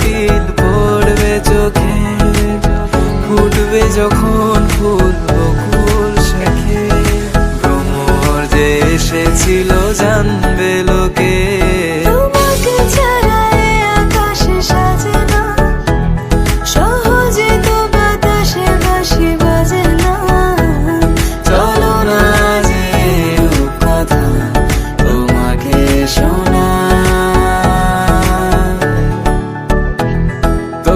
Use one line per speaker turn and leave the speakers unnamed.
দিন পড়বে চোখে ফুটবে যখন ফুল বকুল শেখে। ভ্রমর যে এসেছিল জানবে লোকে। show